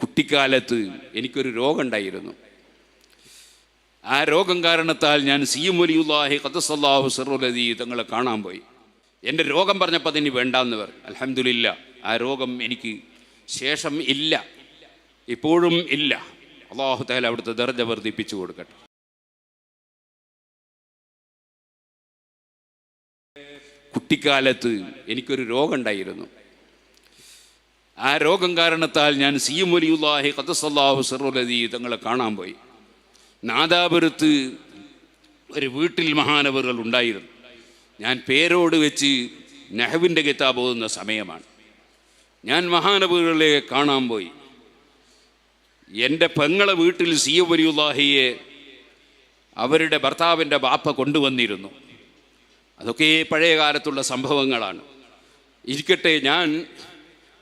കുട്ടിക്കാലത്ത് എനിക്കൊരു രോഗമുണ്ടായിരുന്നു. ആ രോഗം കാരണത്താൽ ഞാൻ സി എം വലിയുല്ലാഹി തങ്ങളെ കാണാൻ പോയി. എന്റെ രോഗം പറഞ്ഞപ്പോൾ അതിന് വേണ്ടാന്ന് പറഞ്ഞു. അലഹമില്ല ആ രോഗം എനിക്ക് ശേഷം ഇല്ല. ഇപ്പോഴും ഇല്ല. അള്ളാഹു താല അവിടുത്തെ ദർജ വർദ്ധിപ്പിച്ചു കൊടുക്കട്ടെ. കുട്ടിക്കാലത്ത് എനിക്കൊരു രോഗമുണ്ടായിരുന്നു. ആ രോഗം കാരണത്താൽ ഞാൻ സി എം വലിയുല്ലാഹി ഖദസല്ലാഹു സർവലതി തങ്ങളെ കാണാൻ പോയി. നാദാപുരത്ത് ഒരു വീട്ടിൽ മഹാനവറുകൾ ഉണ്ടായിരുന്നു. ഞാൻ പേരോട് വെച്ച് നെഹവിന്റെ കിതാബ് ഓതുന്ന സമയമാണ്. ഞാൻ മഹാനവറുകളെ കാണാൻ പോയി. എന്റെ പെങ്ങളെ വീട്ടിൽ സി എം വലിയുല്ലാഹിയെ അവരുടെ ഭർത്താവിന്റെ ബാപ്പ കൊണ്ടുവന്നിരുന്നു. അതൊക്കെ പഴയ കാലത്തുള്ള സംഭവങ്ങളാണ്. ഇരിക്കട്ടെ ഞാൻ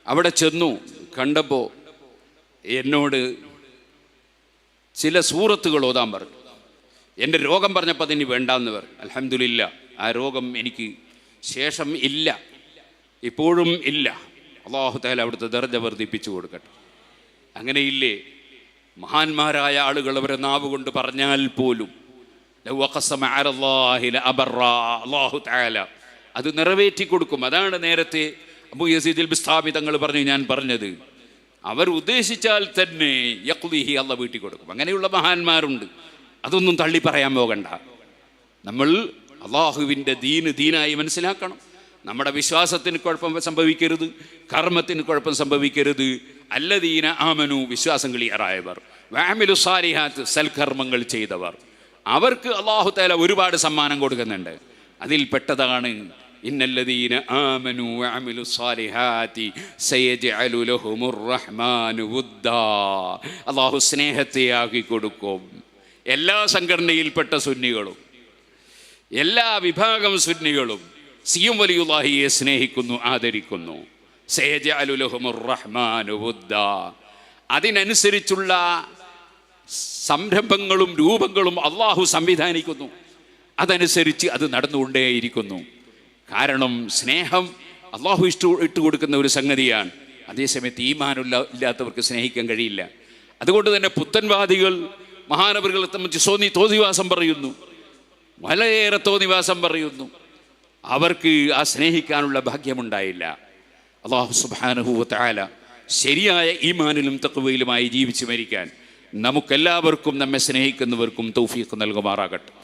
അവിടെ ചെന്നു കണ്ടപ്പോൾ എന്നോട് ചില സൂറത്തുകൾ ഓതാൻ പറഞ്ഞു. എന്റെ രോഗം പറഞ്ഞപ്പോൾ അതിന് വേണ്ടാന്ന് പറഞ്ഞു. അലഹമില്ല ആ രോഗം എനിക്ക് ശേഷം ഇല്ല. ഇപ്പോഴും ഇല്ല. അള്ളാഹു താല അവിടുത്തെ ദർജ വർദ്ധിപ്പിച്ചു കൊടുക്കട്ടെ. അങ്ങനെയില്ലേ? മഹാന്മാരായ ആളുകൾ അവരെ നാവ് കൊണ്ട് പറഞ്ഞാൽ പോലും അത് നിറവേറ്റി കൊടുക്കും. അതാണ് നേരത്തെ അബൂ യസീദിൽ ബിസ്താബി തങ്ങൾ പറഞ്ഞു ഞാൻ പറഞ്ഞത് അവർ ഉദ്ദേശിച്ചാൽ തന്നെ യക്ലിഹി അള്ള വീട്ടിൽ കൊടുക്കും. അങ്ങനെയുള്ള മഹാന്മാരുണ്ട്. അതൊന്നും തള്ളി പറയാൻ പോകണ്ട. നമ്മൾ അള്ളാഹുവിന്റെ ദീന് ദീനായി മനസ്സിലാക്കണം. നമ്മുടെ വിശ്വാസത്തിന് കുഴപ്പം സംഭവിക്കരുത് കർമ്മത്തിന് കുഴപ്പം സംഭവിക്കരുത്. അല്ലദീന ആമനു വിശ്വാസം ക്ലിയറായവർ. വാമിലു സാരിഹാത്ത് സൽകർമ്മങ്ങൾ ചെയ്തവർ. അവർക്ക് അള്ളാഹു തആല ഒരുപാട് സമ്മാനം കൊടുക്കുന്നുണ്ട്. അതിൽ പെട്ടതാണ് ഇന്നല്ലദീന ആമനു വഅമിലു സാലിഹാതി സയജ്അലു ലഹുമുർ റഹ്മാനു വുദ്ദാ. അള്ളാഹു സ്നേഹത്തെ ആക്കി കൊടുക്കും. എല്ലാ സംഘടനയിൽപ്പെട്ട സുന്നികളും എല്ലാ വിഭാഗം സുന്നികളും സിയും വലിയുല്ലാഹിയെ സ്നേഹിക്കുന്നു ആദരിക്കുന്നു. സേജഅലു ലഹുമുർ റഹ്മാനു വുദ്ദാ. അതിനനുസരിച്ചുള്ള സംരംഭങ്ങളും രൂപങ്ങളും അള്ളാഹു സംവിധാനിക്കുന്നു. അതനുസരിച്ച് അത് നടന്നുകൊണ്ടേയിരിക്കുന്നു. കാരണം സ്നേഹം അള്ളാഹു ഇഷ്ടു ഇട്ട് കൊടുക്കുന്ന ഒരു സംഗതിയാണ്. അതേസമയത്ത് ഈമാനുള്ള ഇല്ലാത്തവർക്ക് സ്നേഹിക്കാൻ കഴിയില്ല. അതുകൊണ്ട് തന്നെ പുത്തൻവാദികൾ മഹാനവറുകളെ സംബന്ധിച്ച് സോന്നി തോന്നിവാസം പറയുന്നു. വളരെയേറെ തോന്നിവാസം പറയുന്നു. അവർക്ക് ആ സ്നേഹിക്കാനുള്ള ഭാഗ്യമുണ്ടായില്ല. അള്ളാഹു സുബാനുഭൂവ താല ശരിയായ ഈമാനിലും തക്കുവയിലുമായി ജീവിച്ചു മരിക്കാൻ നമുക്കെല്ലാവർക്കും നമ്മെ സ്നേഹിക്കുന്നവർക്കും തൗഫീഖ് നൽകുമാറാകട്ടെ.